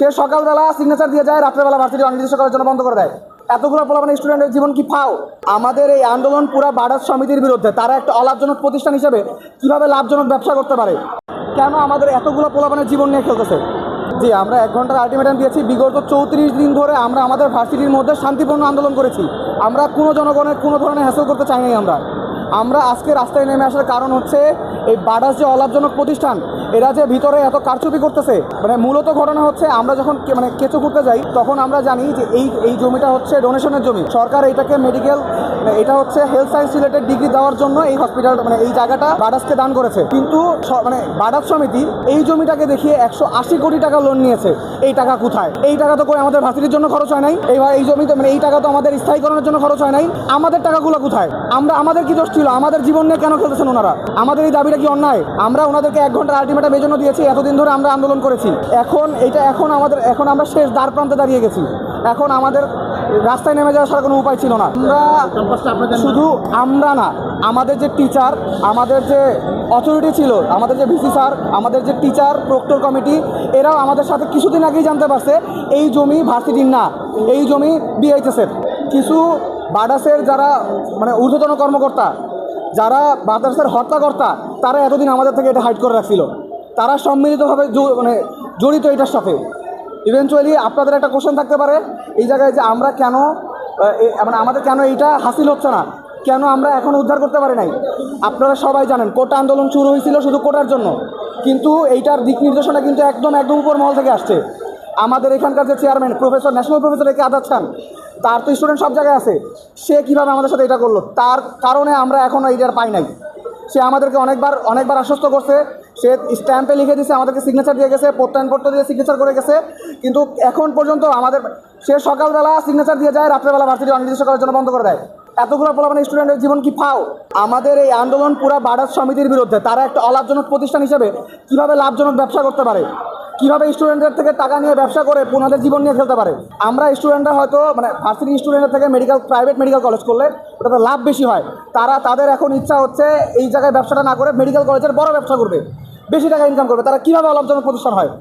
সে সকালবেলা সিগনেচার দিয়ে যায়, রাত্রেবেলা ভার্সিটি অনির্দিষ্টকালের জন্য বন্ধ করে দেয়। এতগুলো পোলাপানি স্টুডেন্টের জীবন কি ফাও? আমাদের এই আন্দোলন পুরা বাডাস সমিতির বিরুদ্ধে। তারা একটা অলাভজনক প্রতিষ্ঠান হিসেবে কীভাবে লাভজনক ব্যবসা করতে পারে? কেন আমাদের এতগুলো পোলাপানের জীবন নিয়ে খেলতেছে? জি, আমরা এক ঘণ্টার আলটিমেটাম দিয়েছি, বিগত চৌত্রিশ দিন ধরে আমরা আমাদের ভার্সিটির মধ্যে শান্তিপূর্ণ আন্দোলন করেছি। আমরা কোনো জনগণের কোনো ধরনের হ্যাসেল করতে চাই নাই আমরা। আমরা আজকে রাস্তায় নেমে আসার কারণ হচ্ছে এই বাডাস যে অলাভজনক প্রতিষ্ঠান এরা যে ভিতরে এত কারচুপি করতেছে মানে মূলত ঘটনা হচ্ছে আমরা যখন মানে কেঁচো করতে যাই, তখন আমরা জানি যে এই এই জমিটা হচ্ছে ডোনেশনের জমি। সরকার এটাকে মেডিকেল এটা হচ্ছে হেলথ সায়েন্স রিলেটেড ডিগ্রি দেওয়ার জন্য এই হসপিটাল মানে এই জায়গাটা বাডাসকে দান করেছে। কিন্তু মানে বাডাস সমিতি এই জমিটাকে দেখিয়ে একশো আশি কোটি টাকা লোন নিয়েছে। এই টাকা কোথায়? এই টাকা তো করে আমাদের ভাসিটির জন্য খরচ হয় নাই? এইবার এই জমিতে মানে এই টাকা তো আমাদের স্থায়ীকরণের জন্য খরচ হয় নাই। আমাদের টাকাগুলো কোথায়? আমরা, আমাদের কি দোষ ছিল? আমাদের জীবন নিয়ে কেন খেলতেছেন ওনারা? আমাদের এই দাবিটা কি অন্যায়? আমরা ওনাদেরকে এক ঘণ্টার আলটিমেটাম এই জন্য দিয়েছি এতদিন ধরে আমরা আন্দোলন করেছি। এখন এটা এখন আমাদের, এখন আমরা শেষ দ্বার প্রান্তে দাঁড়িয়ে গেছি। এখন আমাদের রাস্তায় নেমে যাওয়া ছাড়া কোনো উপায় ছিল না। আমরা শুধু আমরা না, আমাদের যে টিচার আমাদের যে অথরিটি ছিল, আমাদের যে ভিসি স্যার আমাদের যে টিচার প্রক্টর কমিটি এরাও আমাদের সাথে কিছুদিন আগেই জানতে পারছে, এই জমি ভার্সিটির না, এই জমি বিআইএসের কিছু বাডাসের যারা মানে ঊর্ধ্বতন কর্মকর্তা, যারা বাদাসের হত্যাকর্তা, তারা এতদিন আমাদের থেকে এটা হাইড করে রাখছিল। তারা সম্মিলিতভাবে মানে জড়িত এটার সাথে। ইভেনচুয়ালি আপনাদের একটা কোশ্চেন থাকতে পারে, এই জায়গায় যে আমরা কেন মানে আমাদের কেন এইটা হাসিল হচ্ছে না? কেন আমরা এখন উদ্ধার করতে পারি নাই? আপনারা সবাই জানেন, কোটা আন্দোলন শুরু হয়েছিল শুধু কোটার জন্য। কিন্তু এইটার দিক নির্দেশনা কিন্তু একদম একদম উপর মহল থেকে আসছে। আমাদের এখানকার যে চেয়ারম্যান প্রফেসর ন্যাশনাল প্রফেসর একে আদাত খান, তার তো স্টুডেন্ট সব জায়গায় আছে। সে কীভাবে আমাদের সাথে এটা করল? তার কারণে আমরা এখনও এইটার পাই নাই। সে আমাদেরকে অনেকবার অনেকবার আশ্বস্ত করছে। সে স্ট্যাম্পে লিখে দিয়েছে, আমাদেরকে সিগনেচার দিয়ে গেছে, প্রত্যয়নপত্র দিয়ে সিগনেচার করে গেছে। কিন্তু এখন পর্যন্ত আমাদের সে সকালবেলা সিগনেচার দিয়ে যায়, রাত্রেবেলা ভার্সিটি অনির্দিষ্টকালের জন্য বন্ধ করে দেয়। এতগুলো পোলাপানি স্টুডেন্টের জীবন কি ফাও? আমাদের এই আন্দোলন পুরা বাড়ার সমিতির বিরুদ্ধে, তারা একটা অলাভজনক প্রতিষ্ঠান হিসেবে কীভাবে লাভজনক ব্যবসা করতে পারে? কীভাবে স্টুডেন্টদের থেকে টাকা নিয়ে ব্যবসা করে পুনাদের জীবন নিয়ে খেলতে পারে? আমরা স্টুডেন্টরা হয়তো মানে ভার্সিটি স্টুডেন্টের থেকে মেডিকেল প্রাইভেট মেডিকেল কলেজ করলে ওটাতে লাভ বেশি হয়। তারা, তাদের এখন ইচ্ছা হচ্ছে এই জায়গায় ব্যবসাটা না করে মেডিকেল কলেজের বড় ব্যবসা করবে। বেশি টাকা ইনকাম করবে। তারা কীভাবে লাভজনক প্রতিষ্ঠান হয়?